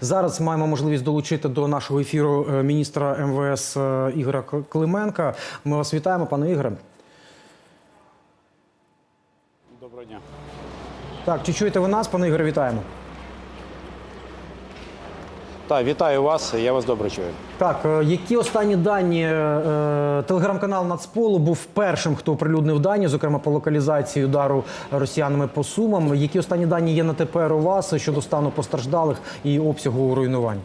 Зараз маємо можливість долучити до нашого ефіру е, міністра МВС Ігора Ігоря Клименка. Ми вас вітаємо, пане Ігоре. Доброго дня. Так, чи чуєте ви нас, пане Ігоре, вітаємо. Так, вітаю вас. Я вас добре чую. Так, е, які останні дані е, телеграм-канал Нацполу був першим, хто оприлюднив дані, зокрема по локалізації удару росіянами по сумам. Які останні дані є на тепер у вас щодо стану постраждалих і обсягу руйнувань?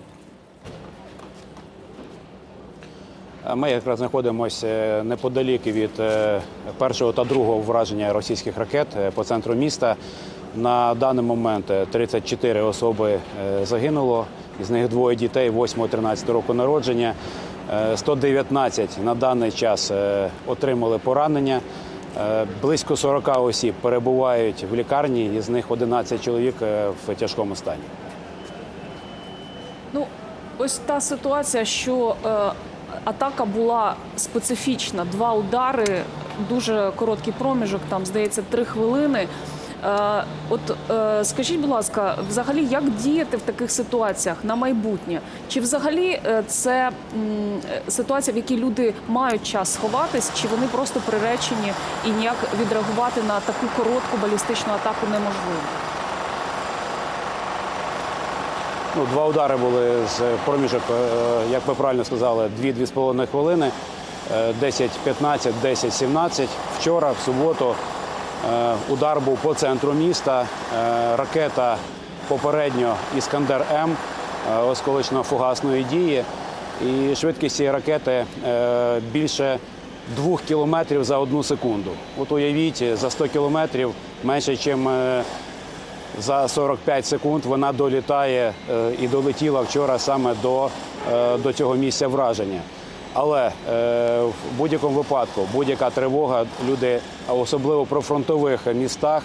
Ми якраз знаходимося неподалік від е, першого та другого враження російських ракет е, по центру міста. На даний момент е, 34 особи е, загинуло, із них двоє дітей 8-13 року народження. Е, 119 на даний час е, отримали поранення. Е, Близько 40 осіб перебувають в лікарні, із них 11 чоловік е, в тяжкому стані. Ну, ось та ситуація, що е, атака була специфічна. Два удари, дуже короткий проміжок, там здається, три хвилини. Е, от е, скажіть, будь ласка, взагалі, як діяти в таких ситуаціях на майбутнє? Чи взагалі е, це ситуація, в якій люди мають час сховатись, чи вони просто приречені і ніяк відреагувати на таку коротку балістичну атаку неможливо? Ну, два удари були з проміжок, як ви правильно сказали, 2-2,5 хвилини. Е, 10-15, 10-17. Вчора, в суботу, удар був по центру міста. Е, Ракета попередньо Іскандер М е, осколочно-фугасної дії. І швидкість цієї ракети е, більше двох кілометрів за одну секунду. От уявіть, за 100 кілометрів менше, ніж за 45 секунд вона долітає е, і долетіла вчора саме до, е, до цього місця враження. Але е, в будь-якому випадку будь-яка тривога, люди, особливо про фронтових містах,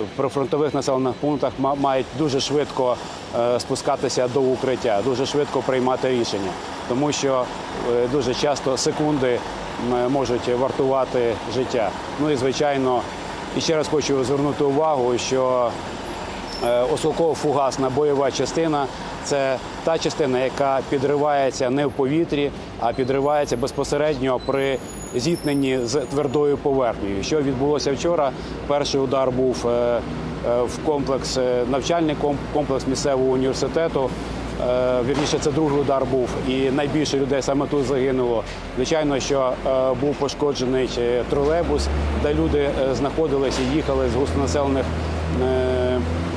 в прифронтових населених пунктах мають дуже швидко е, спускатися до укриття, дуже швидко приймати рішення, тому що е, дуже часто секунди можуть вартувати життя. Ну і звичайно, і ще раз хочу звернути увагу, що Осколково-фугасна бойова частина це та частина, яка підривається не в повітрі, а підривається безпосередньо при зіткненні з твердою поверхнею. Що відбулося вчора? Перший удар був е, е, в комплекс е, навчальний комплекс місцевого університету. Е, Вірніше, це другий удар був, і найбільше людей саме тут загинуло. Звичайно, що е, був пошкоджений е, тролейбус, де люди е, знаходились і їхали з густонаселених е,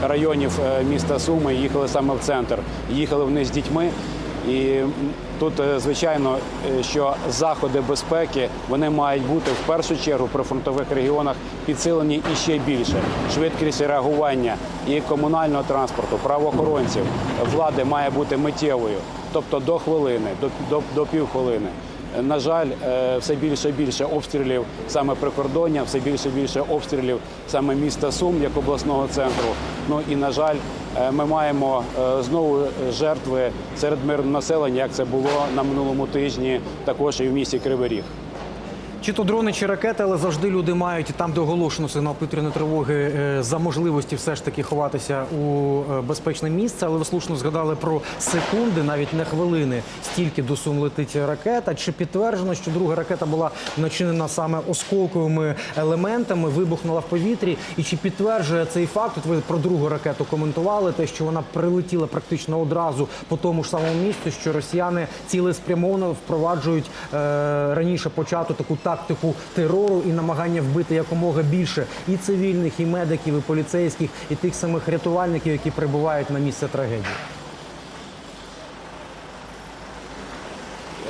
районів е, міста Суми, їхали саме в центр, їхали вниз з дітьми. І тут, е, звичайно, е, що заходи безпеки вони мають бути в першу чергу при фронтових регіонах підсилені і ще більше. Швидкість реагування і комунального транспорту, правоохоронців, влади має бути миттєвою, тобто до хвилини, до, до, до півхвилини. На жаль, е, все більше і більше обстрілів саме прикордоння, все більше і більше обстрілів саме міста Сум як обласного центру. Ну і на жаль, е, ми маємо е, знову жертви серед мирного населення, як це було на минулому тижні, також і в місті Кривий Ріг. Чи то дрони, чи ракети, але завжди люди мають там, де оголошено сигнал повітряної тривоги, е, за можливості все ж таки ховатися у е, безпечне місце. Але ви слушно згадали про секунди, навіть не хвилини, стільки до сум летить ракета. Чи підтверджено, що друга ракета була начинена саме осколковими елементами, вибухнула в повітрі? І чи підтверджує цей факт? От ви про другу ракету коментували, те, що вона прилетіла практично одразу по тому ж самому місцю, що росіяни цілеспрямовано впроваджують е, раніше почату таку тактику терору і намагання вбити якомога більше і цивільних, і медиків, і поліцейських, і тих самих рятувальників, які прибувають на місце трагедії.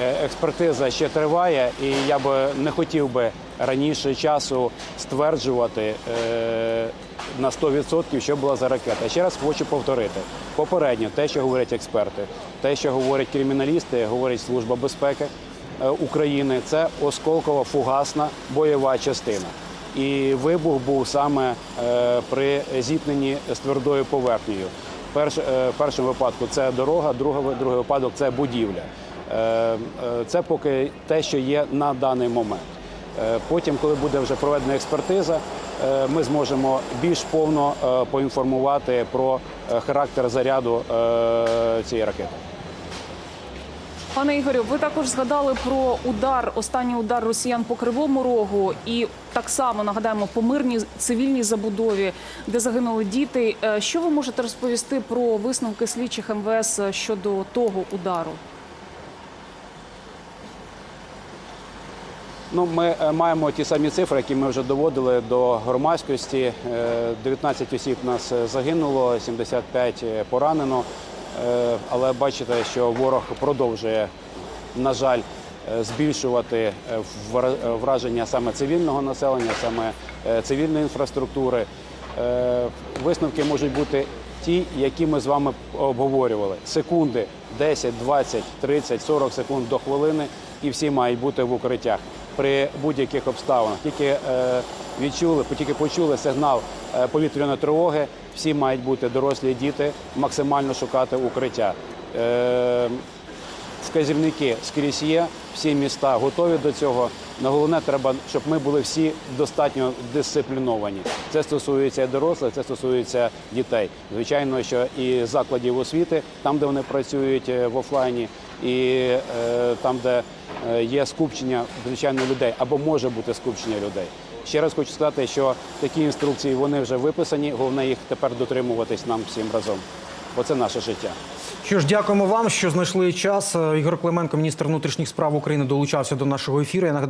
Е, Експертиза ще триває, і я би не хотів би раніше часу стверджувати е, на 100%, що була за ракета. Ще раз хочу повторити: попередньо те, що говорять експерти, те, що говорять криміналісти, говорить Служба безпеки України, це осколкова фугасна бойова частина. І вибух був саме е, при зіткненні з твердою поверхнею. Е, в першому випадку це дорога, другий, випадок це будівля. Е, е, Це поки те, що є на даний момент. Е, Потім, коли буде вже проведена експертиза, е, ми зможемо більш повно е, поінформувати про е, характер заряду е, цієї ракети. Пане Ігорю, ви також згадали про удар, останній удар росіян по кривому рогу, і так само нагадаємо по мирній цивільній забудові, де загинули діти. Е, Що ви можете розповісти про висновки слідчих МВС щодо того удару? Ну, ми е, маємо ті самі цифри, які ми вже доводили до громадськості. Е, 19 осіб нас е, загинуло, 75 поранено. Е, Але бачите, що ворог продовжує, на жаль, е, збільшувати е, вра- враження саме цивільного населення, саме цивільної інфраструктури. Висновки можуть бути ті, які ми з вами обговорювали. Секунди 10, 20, 30, 40 секунд до хвилини, і всі мають бути в укриттях при будь-яких обставинах. Тільки е, відчули, тільки почули сигнал е, повітряної тривоги, всі мають бути дорослі діти, максимально шукати укриття. Е, вказівники скрізь є, всі міста готові до цього. На головне треба, щоб ми були всі достатньо дисципліновані. Це стосується дорослих, це стосується дітей. Звичайно, що і закладів освіти, там, де вони працюють е, в офлайні, і е, там, де е, є скупчення звичайно людей або може бути скупчення людей. Ще раз хочу сказати, що такі інструкції вони вже виписані. Головне їх тепер дотримуватись нам всім разом. Бо це наше життя. Що ж, дякуємо вам, що знайшли час. Е, Ігор Клименко, міністр внутрішніх справ України, долучався до нашого ефіру. Я нагадаю.